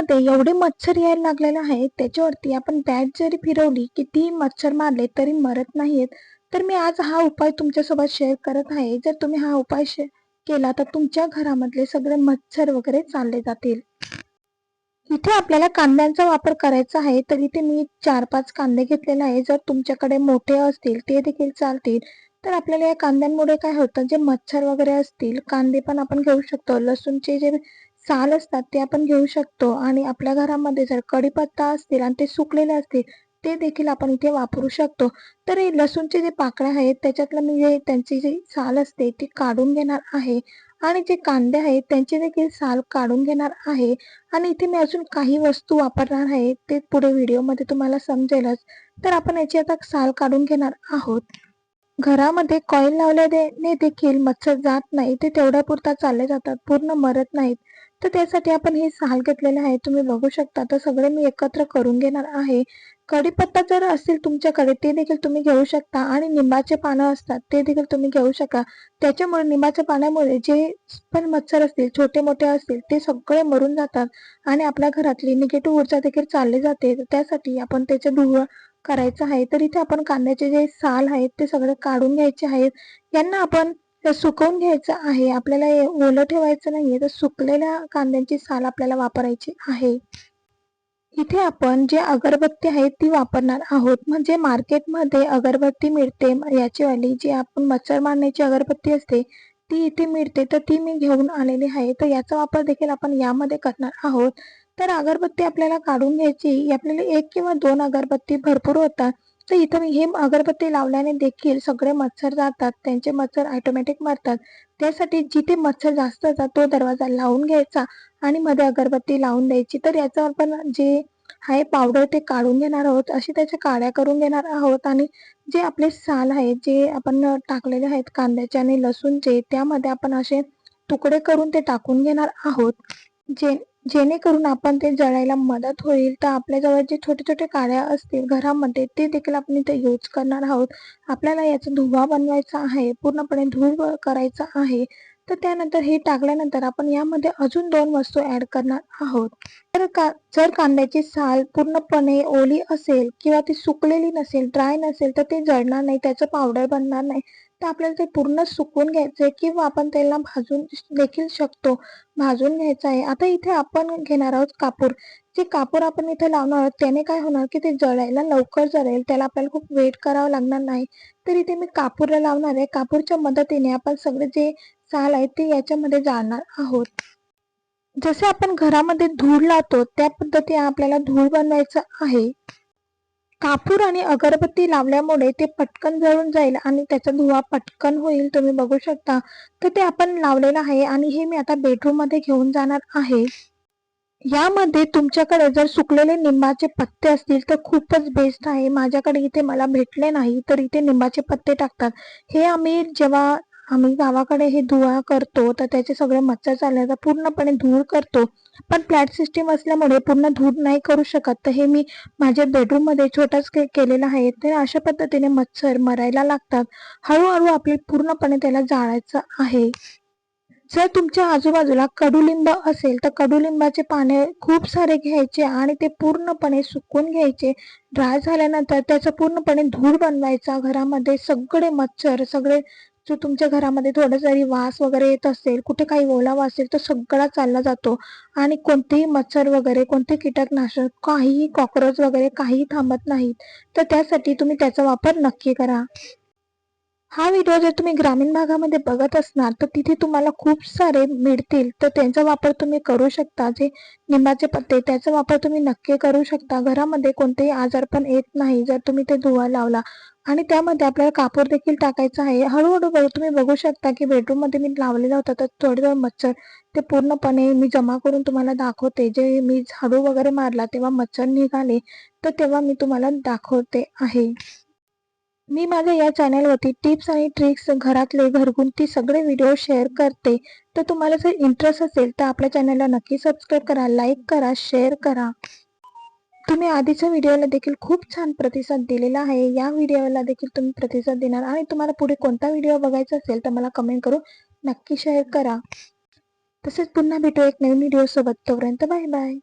मध्ये एवढे मच्छर यायला लागलेले आहेत त्याच्यावरती आपण बॅट जरी फिरवली कितीही मच्छर मारले तरी मरत नाहीत तर मी आज हा उपाय तुमच्यासोबत शेअर करत आहे. जर तुम्ही हा उपाय केला तर तुमच्या घरामधले सगळे मच्छर वगैरे चालले जातील. इथे आपल्याला कांद्यांचा वापर करायचा आहे तर इथे मी चार पाच कांदे घेतलेले आहे जर तुमच्याकडे मोठे असतील ते देखील चालतील. तर आपल्याला या कांद्यांमुळे काय होतं जे मच्छर वगैरे असतील कांदे पण आपण घेऊ शकतो. लसूणचे जे साल असतात ते आपण घेऊ शकतो. आणि आपल्या घरामध्ये जर कढीपत्ता असतील आणि ते सुकलेले असतील ते देखील आपण इथे वापरू शकतो. तर हे लसूणचे जे पाकळ्या आहेत त्याच्यातलं मी जे त्यांची जी साल असते ती काढून घेणार आहे. आणि जे कांदे आहेत त्यांचे देखील साल काढून घेणार आहे. आणि इथे मी अजून काही वस्तू वापरणार आहे ते पुढे व्हिडिओमध्ये तुम्हाला समजेलच. तर आपण याची आता साल काढून घेणार आहोत. घरामध्ये कॉईल लावल्याने देखील मच्छर जात नाही. ते तेवढ्या पुरता चालले जातात पूर्ण मरत नाहीत. तर त्यासाठी आपण हे साल घेतलेले आहे. तुम्ही बघू शकता. तर सगळे मी एकत्र करून घेणार आहे. कढीपत्ता जर असेल तुमच्याकडे ते देखील तुम्ही घेऊ शकता. आणि निंबाचे पानं असतात ते देखील तुम्ही घेऊ शकता. त्याच्यामुळे निंबाच्या पाण्यामुळे जे पण मच्छर असतील छोटे मोठे असतील ते सगळे मरून जातात. आणि आपल्या घरातली निगेटिव्ह ऊर्जा देखील चालली जाते. त्यासाठी आपण त्याचे धुवं करायचं आहे तर इथे आपण कांद्याचे जे साल आहेत ते सगळे काढून घ्यायचे आहेत. यांना आपण सुकवून घ्यायचं आहे. आपल्याला ओलं ठेवायचं नाहीये तर सुकलेल्या कांद्यांची साल आपल्याला वापरायची आहे. इथे आपण जे अगरबत्ती आहे ती वापरणार आहोत. म्हणजे मार्केटमध्ये अगरबत्ती मिळते. याची वाली जी आपण मच्छर मारण्याची अगरबत्ती असते ती इथे मिळते. तर ती मी घेऊन आलेली आहे. तर याचा वापर देखील आपण यामध्ये करणार आहोत. तर अगरबत्ती आपल्याला काढून घ्यायची आपल्याला एक किंवा दोन अगरबत्ती भरपूर होतात. तर इथं हे अगरबत्ती लावल्याने देखील सगळे मच्छर जातात त्यांचे मच्छर ऑटोमॅटिक मरतात. त्यासाठी जिथे मच्छर जास्त असतात तो दरवाजा लावून घ्यायचा आणि मध्ये अगरबत्ती लावून द्यायची. तर याचा आपण जे आहे पावडर ते काढून घेणार आहोत अशी त्याच्या काड्या करून घेणार आहोत आणि जे आपले साल आहेत जे आपण टाकलेले आहेत कांद्याचे आणि लसूणचे त्यामध्ये आपण असे तुकडे करून ते टाकून घेणार आहोत. जे जेणेकरून आपण ते जळायला मदत होईल तर आपल्याजवळ जे छोटे छोटे काड्या असतील घरामध्ये ते देखील आपण इथे यूज करणार आहोत. आपल्याला याचा धुवा बनवायचा आहे पूर्णपणे धूळ करायचा आहे तर त्यानंतर हे टाकल्यानंतर आपण यामध्ये अजून दोन वस्तू ऍड करणार आहोत. तर का जर कांद्याची साल पूर्णपणे ओली असेल किंवा ती सुकलेली नसेल ड्राय नसेल तर ते जळणार नाही त्याचं पावडर बनणार नाही. तर आपल्याला ते पूर्ण सुकून घ्यायचंय किंवा आपण त्याला भाजून देखील शकतो. भाजून घ्यायचं आहे. आता इथे आपण घेणार आहोत कापूर. जे कापूर आपण इथे लावणार आहोत त्याने काय होणार की ते जळायला लवकर जळेल. त्याला आपल्याला खूप वेट करावं लागणार नाही. तर इथे मी कापूरला लावणार आहे. कापूरच्या मदतीने आपण सगळे जे साल आहेत ते याच्यामध्ये जाळणार आहोत. जसे आपण घरामध्ये धूळ लावतो त्या पद्धतीने आपल्याला धूळ बनवायचं आहे. कापूर आणि अगरबत्ती लावल्यामुळे ते पटकन जळून जाईल आणि त्याचा धुवा पटकन होईल तुम्ही बघू शकता. तर ते आपण लावलेलं आहे आणि हे मी आता बेडरूममध्ये घेऊन जाणार आहे. यामध्ये तुमच्याकडे जर सुकलेले निंबाचे पत्ते असतील तर खूपच बेस्ट आहे. माझ्याकडे इथे मला भेटले नाही तर इथे निंबाचे पत्ते टाकतात. हे आम्ही जेव्हा आम्ही म्हणजे गावाकडे हे धुवा करतो तर त्याचे सगळे मच्छर चालण्याचा पूर्णपणे धूळ करतो. पण फ्लॅट सिस्टीम असल्यामुळे पूर्ण धूळ नाही करू शकत. तर हे मी माझ्या बेडरूममध्ये छोटाच के केलेला आहे. तर अशा पद्धतीने मच्छर मरायला लागतात. हळूहळू आपले पूर्णपणे त्याला जाळायचं आहे. जर तुमच्या आजूबाजूला कडुलिंब असेल तर कडुलिंबाचे पाने खूप सारे घ्यायचे आणि ते पूर्णपणे सुकून घ्यायचे. ड्राय झाल्यानंतर त्याचा पूर्णपणे धूळ बनवायचा. घरामध्ये सगळे मच्छर सगळे जो तुमच्या घरामध्ये थोडा जरी वास वगैरे येत असेल कुठे काही ओलावा असेल तर सगळा चालला जातो. आणि कोणतेही मच्छर वगैरे कोणते कीटकनाशक काहीही कॉक्रोच वगैरे काही थांबत नाहीत तर त्यासाठी तुम्ही त्याचा वापर नक्की करा. हा व्हिडिओ जर तुम्ही ग्रामीण भागामध्ये बघत असणार तर तिथे तुम्हाला खूप सारे मिळतील. तर त्यांचा वापर तुम्ही करू शकता. जे निंबाचे पत्ते त्याचा वापर तुम्ही नक्की करू शकता. घरामध्ये कोणतेही आजार पण येत नाही. जर तुम्ही ते धुवा लावला आणि त्यामध्ये आपल्याला कापूर देखील टाकायचं आहे. हळूहळू बघ तुम्ही बघू शकता की बेडरूममध्ये मी लावलेला होता तर थोडे वेळ मच्छर ते पूर्णपणे मी जमा करून तुम्हाला दाखवते. जे मी झाडू वगैरे मारला तेव्हा मच्छर निघाले तर तेव्हा मी तुम्हाला दाखवते आहे. मी माझ्या या चॅनलवरती टिप्स आणि ट्रिक्स घरातले घरगुती सगळे व्हिडिओ शेअर करते. तर तुम्हाला जर इंटरेस्ट असेल तर आपल्या चॅनलला नक्की सबस्क्राईब करा लाईक करा शेअर करा. तुम्ही आधीच्या व्हिडिओला देखील खूप छान प्रतिसाद दिलेला आहे. या व्हिडिओला देखील तुम्ही प्रतिसाद देणार आणि तुम्हाला पुढे कोणता व्हिडिओ बघायचा असेल तर मला कमेंट करून नक्की शेअर करा. तसेच पुन्हा भेटू एक नवीन व्हिडिओ सोबत. तोपर्यंत बाय बाय